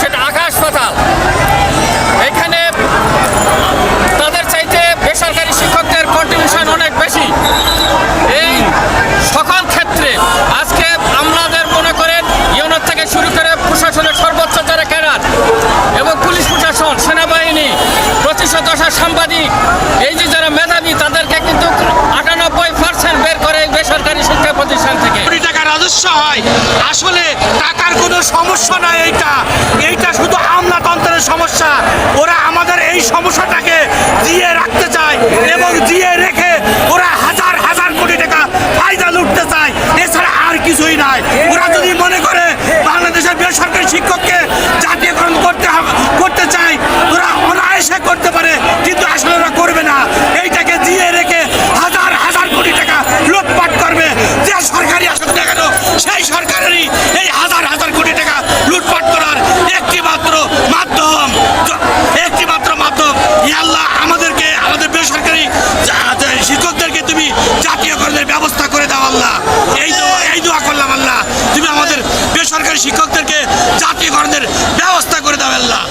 সেটা আকাশ পাতাল। এখানে তাদের চাইতে বেসরকারি শিক্ষকদের কন্ট্রিবিউশন অনেক বেশি। এই সকল ক্ষেত্রে আজকে আমাদের মনে করেন ইউনিট থেকে শুরু করে প্রশাসনের সর্বোচ্চ যারা ক্যাডার এবং পুলিশ প্রশাসন, সেনাবাহিনী প্রতিশত দশা সাংবাদিক, এই যে যারা মেধাবী, তাদেরকে কিন্তু আটানব্বই পার্সেন্ট বের করে বেসরকারি শিক্ষা প্রতিষ্ঠান থেকে। কোটি টাকা রাজস্ব হয়। টাকার কোনো সমস্যা নাই এইটা। এইটা শুধু আমলাতন্ত্রের সমস্যা। ওরা আমাদের এই সমস্যাটাকে দিয়ে রাখতে চায় এবং দিয়ে রেখে ওরা হাজার হাজার কোটি টাকা ফায়দা লুটতে চায়। এছাড়া আর কিছুই নাই। ওরা যদি মনে করে বাংলাদেশের বেসরকারি শিক্ষককে শিক্ষকদেরকে জাতীয়করণের ব্যবস্থা করে দেবেন আল্লাহ